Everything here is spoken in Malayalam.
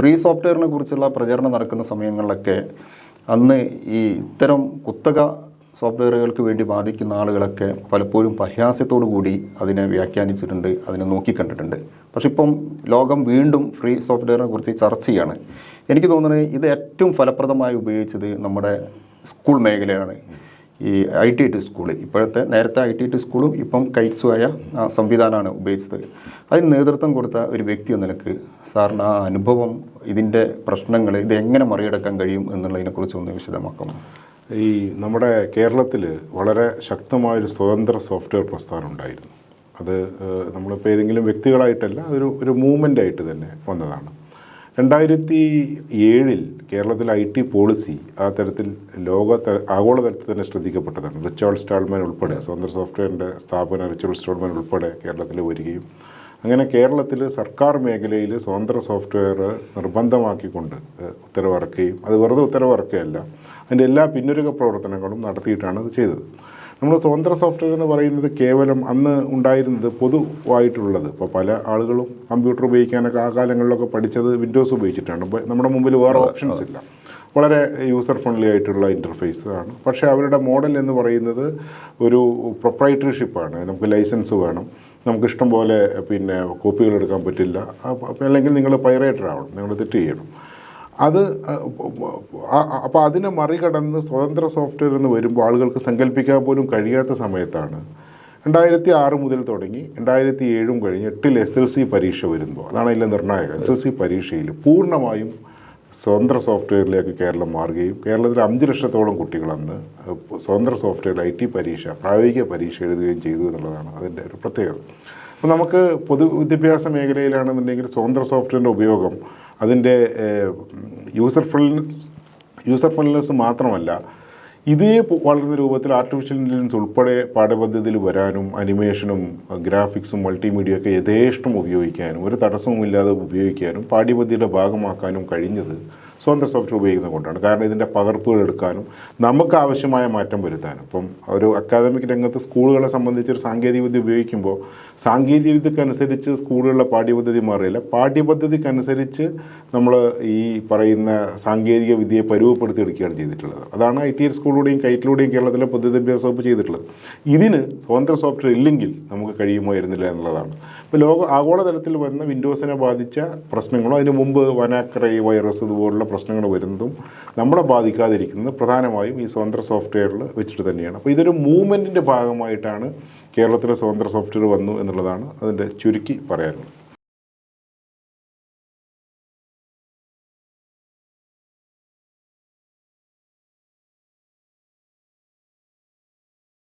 ഫ്രീ സോഫ്റ്റ്വെയറിനെ കുറിച്ചുള്ള പ്രചരണം നടക്കുന്ന സമയങ്ങളിലൊക്കെ അന്ന് ഈ ഇത്തരം കുത്തക സോഫ്റ്റ്വെയറുകൾക്ക് വേണ്ടി ബാധിക്കുന്ന ആളുകളൊക്കെ പലപ്പോഴും പരിഹാസ്യത്തോടു കൂടി അതിനെ വ്യാഖ്യാനിച്ചിട്ടുണ്ട് അതിനെ നോക്കിക്കണ്ടിട്ടുണ്ട് പക്ഷെ ഇപ്പം ലോകം വീണ്ടും ഫ്രീ സോഫ്റ്റ്വെയറിനെ കുറിച്ച് ചർച്ച ചെയ്യാണ്. എനിക്ക് തോന്നുന്നത് ഇത് ഏറ്റവും ഫലപ്രദമായി ഉപയോഗിച്ചത് നമ്മുടെ സ്കൂൾ മേഖലയാണ്. ഈ ഐ ടി ടി സ്കൂൾ ഇപ്പോഴത്തെ നേരത്തെ ഐ ടി ടി സ്കൂളും ഇപ്പം കൈറ്റ്സുമായ സംവിധാനമാണ് ഉപയോഗിച്ചത്. അതിന് നേതൃത്വം കൊടുത്ത ഒരു വ്യക്തി എന്ന നിലയ്ക്ക് സാറിന് ആ അനുഭവം ഇതിന്റെ പ്രശ്നങ്ങൾ ഇത് എങ്ങനെ മറികടക്കാൻ കഴിയും എന്നുള്ളതിനെക്കുറിച്ച് ഒന്ന് വിശദമാക്കാം ഈ നമ്മുടെ കേരളത്തിൽ വളരെ ശക്തമായൊരു സ്വതന്ത്ര സോഫ്റ്റ്വെയർ പ്രസ്ഥാനം ഉണ്ടായിരുന്നു. അത് നമ്മളിപ്പോൾ ഏതെങ്കിലും വ്യക്തികളായിട്ടല്ല അതൊരു ഒരു മൂവ്മെന്റ് ആയിട്ട് തന്നെ വന്നതാണ്. രണ്ടായിരത്തി ഏഴിൽ കേരളത്തിൽ ഐ ടി പോളിസി ആ തരത്തിൽ ലോക ആഗോളതലത്തിൽ തന്നെ ശ്രദ്ധിക്കപ്പെട്ടതാണ്. റിച്ചാർഡ് സ്റ്റാൾമാൻ ഉൾപ്പെടെ സ്വതന്ത്ര സോഫ്റ്റ്വെയറിന്റെ സ്ഥാപന റിച്ചാർഡ് സ്റ്റാൾമാൻ ഉൾപ്പെടെ കേരളത്തിൽ വരികയും അങ്ങനെ കേരളത്തിൽ സർക്കാർ മേഖലയിൽ സ്വതന്ത്ര സോഫ്റ്റ്വെയർ നിർബന്ധമാക്കിക്കൊണ്ട് ഉത്തരവിറക്കുകയും അത് വെറുതെ ഉത്തരവിറക്കുകയല്ല അതിന്റെ എല്ലാ പിന്നൊരുക്ക പ്രവർത്തനങ്ങളും നടത്തിയിട്ടാണ് അത് ചെയ്തത്. നമ്മൾ സ്വതന്ത്ര സോഫ്റ്റ്വെയർ എന്ന് പറയുന്നത് കേവലം അന്ന് ഉണ്ടായിരുന്നത് പൊതുവായിട്ടുള്ളത്. ഇപ്പോൾ പല ആളുകളും കമ്പ്യൂട്ടർ ഉപയോഗിക്കാനൊക്കെ ആ കാലങ്ങളിലൊക്കെ പഠിച്ചത് വിൻഡോസ് ഉപയോഗിച്ചിട്ടാണ്. നമ്മുടെ മുമ്പിൽ വേറെ ഓപ്ഷൻസ് ഇല്ല. വളരെ യൂസർ ഫ്രണ്ട്ലി ആയിട്ടുള്ള ഇന്റർഫേസ് ആണ്. പക്ഷേ അവരുടെ മോഡൽ എന്ന് പറയുന്നത് ഒരു പ്രൊപ്രൈറ്ററിഷിപ്പാണ് നമുക്ക് ലൈസൻസ് വേണം. നമുക്ക് ഇഷ്ടം പോലെ പിന്നെ കോപ്പികൾ എടുക്കാൻ പറ്റില്ല അല്ലെങ്കിൽ നിങ്ങൾ പൈറേറ്റർ ആവണം നിങ്ങൾ തെറ്റ് ചെയ്യണം. അത് അപ്പോൾ അതിനെ മറികടന്ന് സ്വതന്ത്ര സോഫ്റ്റ്വെയർ എന്ന് വരുമ്പോൾ ആളുകൾക്ക് സങ്കല്പിക്കാൻ പോലും കഴിയാത്ത സമയത്താണ്. രണ്ടായിരത്തി ആറ് മുതൽ തുടങ്ങി രണ്ടായിരത്തി ഏഴും കഴിഞ്ഞ് എട്ടിൽ എസ് എൽ സി പരീക്ഷ വരുമ്പോൾ അതാണ് അതിലെ നിർണായകം. എസ് എൽ സി പരീക്ഷയിൽ പൂർണമായും സ്വതന്ത്ര സോഫ്റ്റ്വെയറിലേക്ക് കേരളം മാറുകയും കേരളത്തിൽ അഞ്ച് ലക്ഷത്തോളം കുട്ടികൾ അന്ന് സ്വതന്ത്ര സോഫ്റ്റ്വെയർ ഐ ടി പരീക്ഷ പ്രായോഗിക പരീക്ഷ എഴുതുകയും ചെയ്തു എന്നുള്ളതാണ് അതിന്റെ ഒരു പ്രത്യേകത. അപ്പോൾ നമുക്ക് പൊതുവിദ്യാഭ്യാസ മേഖലയിലാണെന്നുണ്ടെങ്കിൽ സ്വതന്ത്ര സോഫ്റ്റ്വെയറിന്റെ ഉപയോഗം അതിന്റെ യൂസർ ഫ്രണ്ട്ലി യൂസർ ഫ്രണ്ട്ലിനെസ് മാത്രമല്ല ഇതേ വളർന്ന രൂപത്തിൽ ആർട്ടിഫിഷ്യൽ ഇന്റലിജൻസ് ഉൾപ്പെടെ പാഠപദ്ധതിയിൽ വരാനും അനിമേഷനും ഗ്രാഫിക്സും മൾട്ടിമീഡിയ ഒക്കെ യഥേഷ്ടം ഉപയോഗിക്കാനും ഒരു തടസ്സവുമില്ലാതെ ഉപയോഗിക്കാനും പാഠ്യപദ്ധതിയുടെ ഭാഗമാക്കാനും കഴിഞ്ഞത് സ്വതന്ത്ര സോഫ്റ്റ്വെയർ ഉപയോഗിക്കുന്നത് കൊണ്ടാണ് കാരണം ഇതിന്റെ പകർപ്പുകൾ എടുക്കാനും നമുക്ക് ആവശ്യമായ മാറ്റം വരുത്താനും. ഇപ്പം ഒരു അക്കാദമിക് രംഗത്ത് സ്കൂളുകളെ സംബന്ധിച്ചൊരു സാങ്കേതികവിദ്യ ഉപയോഗിക്കുമ്പോൾ സാങ്കേതികവിദ്യക്കനുസരിച്ച് സ്കൂളുകളിലെ പാഠ്യപദ്ധതി മാറിയില്ല പാഠ്യപദ്ധതിക്കനുസരിച്ച് നമ്മൾ ഈ പറയുന്ന സാങ്കേതിക വിദ്യയെ പരുവപ്പെടുത്തി എടുക്കുകയാണ് ചെയ്തിട്ടുള്ളത്. അതാണ് ഐ ടി സ്കൂളിലൂടെയും കൈറ്റിലൂടെയും കേരളത്തിലെ പൊതുവിദ്യാഭ്യാസ വകുപ്പ് ചെയ്തിട്ടുള്ളത്. ഇതിന് സ്വതന്ത്ര സോഫ്റ്റ്വെയർ ഇല്ലെങ്കിൽ നമുക്ക് കഴിയുമായിരുന്നില്ല എന്നുള്ളതാണ്. ഇപ്പോൾ ലോക ആഗോളതലത്തിൽ വന്ന വിൻഡോസിനെ ബാധിച്ച പ്രശ്നങ്ങളും അതിന് മുമ്പ് വനാക്രൈ വൈറസ് ഇതുപോലുള്ള പ്രശ്നങ്ങൾ വരുന്നതും നമ്മളെ ബാധിക്കാതിരിക്കുന്നത് പ്രധാനമായും ഈ സ്വതന്ത്ര സോഫ്റ്റ്വെയറിൽ വെച്ചിട്ട് തന്നെയാണ്. അപ്പോൾ ഇതൊരു മൂവ്മെന്റിന്റെ ഭാഗമായിട്ടാണ് കേരളത്തിലെ സ്വതന്ത്ര സോഫ്റ്റ്വെയർ വന്നു എന്നുള്ളതാണ് അതിന്റെ ചുരുക്കി പറയാനുള്ളത്.